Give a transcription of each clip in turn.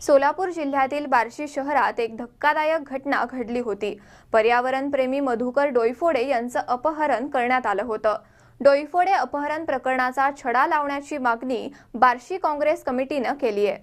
सोलापूर जिल्ह्यातील बार्शी शहरात एक धक्कादायक घटना घडली होती. पर्यावरणप्रेमी मधुकर डोईफोडे यांचं अपहरण करण्यात आलं होतं. डोईफोडे अपहरण प्रकरणाचा छडा लावण्याची मागणी बार्शी काँग्रेस कमिटीनं केली आहे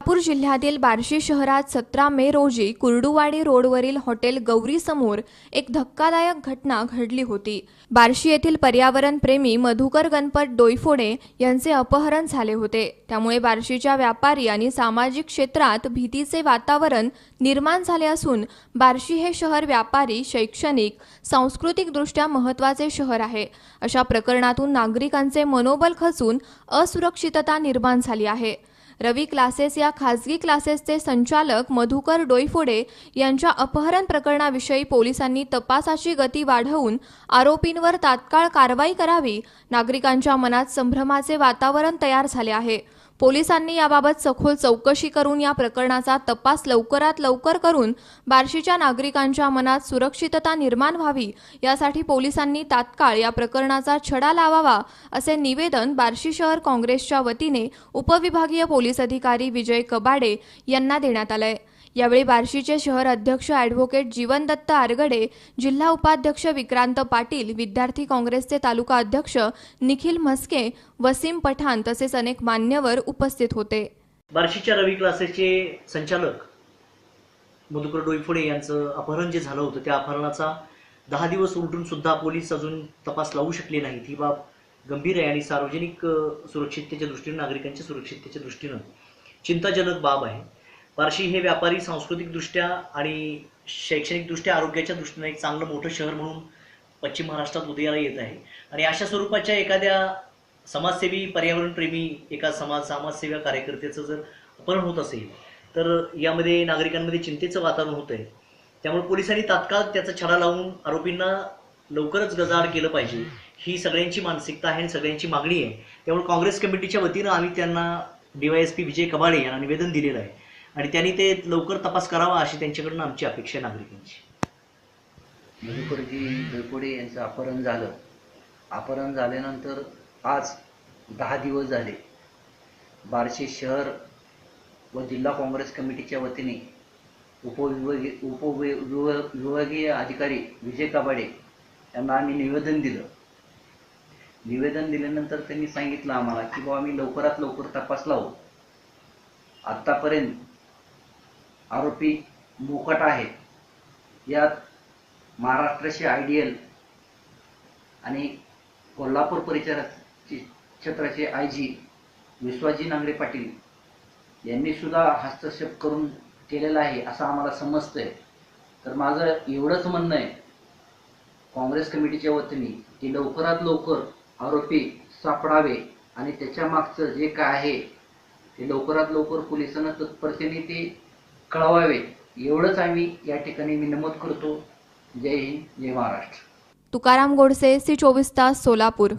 नागपूर जिल्ह्यातील बार्शी शहरात सतरा मे रोजी कुर्डुवाडी रोडवरील हॉटेल गौरी समोर एक धक्कादायक घटना घडली होती. बार्शी येथील पर्यावरणप्रेमी मधुकर गणपत डोईफोडे यांचे अपहरण झाले होते. त्यामुळे बार्शीच्या व्यापारी आणि सामाजिक क्षेत्रात भीतीचे वातावरण निर्माण झाले असून बार्शी हे शहर व्यापारी शैक्षणिक सांस्कृतिकदृष्ट्या महत्त्वाचे शहर आहे. अशा प्रकरणातून नागरिकांचे मनोबल खचून असुरक्षितता निर्माण झाली आहे. रवी क्लासेस या खासगी क्लासेसचे संचालक मधुकर डोईफोडे यांच्या अपहरण प्रकरणाविषयी पोलिसांनी तपासाची गती वाढवून आरोपींवर तात्काळ कारवाई करावी. नागरिकांच्या मनात संभ्रमाचे वातावरण तयार झाले आहे. पोलिसांनी याबाबत सखोल चौकशी करून या प्रकरणाचा तपास लवकरात लवकर करून बार्शीच्या नागरिकांच्या मनात सुरक्षितता निर्माण व्हावी यासाठी पोलिसांनी तात्काळ या प्रकरणाचा छडा लावावा असे निवेदन बार्शी शहर काँग्रेसच्या वतीने उपविभागीय पोलीस अधिकारी विजय कबाडे यांना देण्यात आलंय. यावेळी बार्शीचे शहर अध्यक्ष ॲडव्होकेट जीवनदत्त आरगडे जिल्हा उपाध्यक्ष विक्रांत पाटील विद्यार्थी काँग्रेसचे तालुका अध्यक्ष निखिल म्हस्के वसीम पठाण तसेच अनेक मान्यवर उपस्थित होते. बार्शीच्या रवी क्लासेसचे संचालक मधुकर डोईफोडे यांचं अपहरण जे झालं होतं त्या अपहरणाचा दहा दिवस उलटून सुद्धा पोलीस अजून तपास लावू शकले नाहीत. ही बाब गंभीर आहे आणि सार्वजनिक सुरक्षिततेच्या दृष्टीनं नागरिकांच्या सुरक्षिततेच्या दृष्टीनं चिंताजनक बाब आहे. बार्शी हे व्यापारी सांस्कृतिकदृष्ट्या आणि शैक्षणिकदृष्ट्या आरोग्याच्या दृष्टीनं एक चांगलं मोठं शहर म्हणून पश्चिम महाराष्ट्रात उदयाला येत आहे. आणि अशा स्वरूपाच्या एखाद्या समाजसेवी पर्यावरणप्रेमी एका समाज समाजसेवा कार्यकर्त्याचं जर अपहरण होत असेल तर यामध्ये नागरिकांमध्ये चिंतेचं वातावरण होतं आहे त्यामुळे पोलिसांनी तात्काळ त्याचा छडा लावून आरोपींना लवकरच गजाआड केलं पाहिजे. ही सगळ्यांची मानसिकता आहे आणि सगळ्यांची मागणी आहे. त्यामुळे काँग्रेस कमिटीच्या वतीनं आम्ही त्यांना डीवायएसपी विजय कबाडे यांना निवेदन दिलेलं आहे. आणि त्यांनी ते लवकर तपास करावा अशी त्यांच्याकडून आमची अपेक्षा आहे नागरिकांची. मधुकरजी डोयफोडे यांचं अपहरण झालं. अपहरण झाल्यानंतर आज दहा दिवस झाले. बार्शी शहर व जिल्हा काँग्रेस कमिटीच्या वतीने उपविभागीय उपविभाग- विभागीय अधिकारी विजय काबाडे यांना आम्ही निवेदन दिलं. निवेदन दिल्यानंतर त्यांनी सांगितलं आम्हाला की बाबा आम्ही लवकरात लवकर तपास लावू हो. आत्तापर्यंत आरोपी मोकट आहेत. यात महाराष्ट्राचे आयडियल आणि कोल्हापूर परिसराचे क्षेत्राचे आय जी विश्वाजी नांगरे पाटील यांनी सुद्धा हस्तक्षेप करून केलेला आहे असं आम्हाला समजतंय. तर माझं एवढंच म्हणणं आहे काँग्रेस कमिटीच्या वतीने की लवकरात लवकर आरोपी सापडावे आणि त्याच्या मागचं जे काय आहे ते लवकरात लवकर पोलिसांना तत्परतेने ते कळवावे. एवढंच आम्ही या ठिकाणी मी नमूद करतो. जय हिंद जय महाराष्ट्र. तुकाराम गोडसे सी चोवीस तास सोलापूर.